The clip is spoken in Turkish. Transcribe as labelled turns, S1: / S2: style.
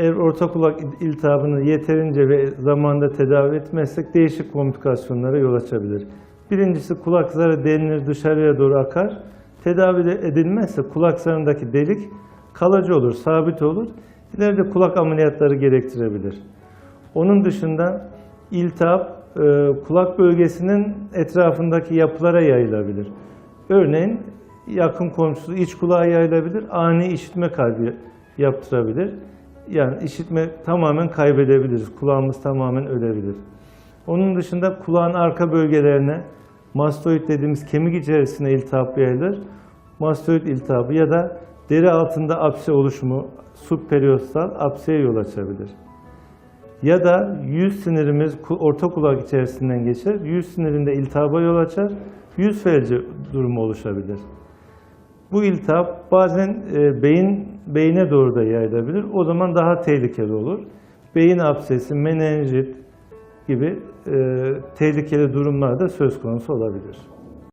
S1: Eğer orta kulak iltihabını yeterince ve zamanında tedavi etmezsek değişik komplikasyonlara yol açabilir. Birincisi kulak zarı delinir dışarıya doğru akar. Tedavi edilmezse kulak zarındaki delik kalıcı olur, sabit olur. İleride kulak ameliyatları gerektirebilir. Onun dışında iltihap e, kulak bölgesinin etrafındaki yapılara yayılabilir. Örneğin yakın komşusu iç kulağa yayılabilir, ani işitme kaybı yaptırabilir. Yani işitme tamamen kaybedebiliriz, kulağımız tamamen ölebilir. Onun dışında kulağın arka bölgelerine mastoid dediğimiz kemik içerisine iltihap yayılır. Mastoid iltihabı ya da deri altında apse oluşumu subperiyostal apseye yol açabilir. Ya da yüz sinirimiz orta kulak içerisinden geçer. Yüz sinirinde iltihaba yol açar. Yüz felci durumu oluşabilir. Bu iltihap bazen e, beyin beyine doğru da yayılabilir. O zaman daha tehlikeli olur. Beyin absesi, menenjit gibi e, tehlikeli durumlar da söz konusu olabilir.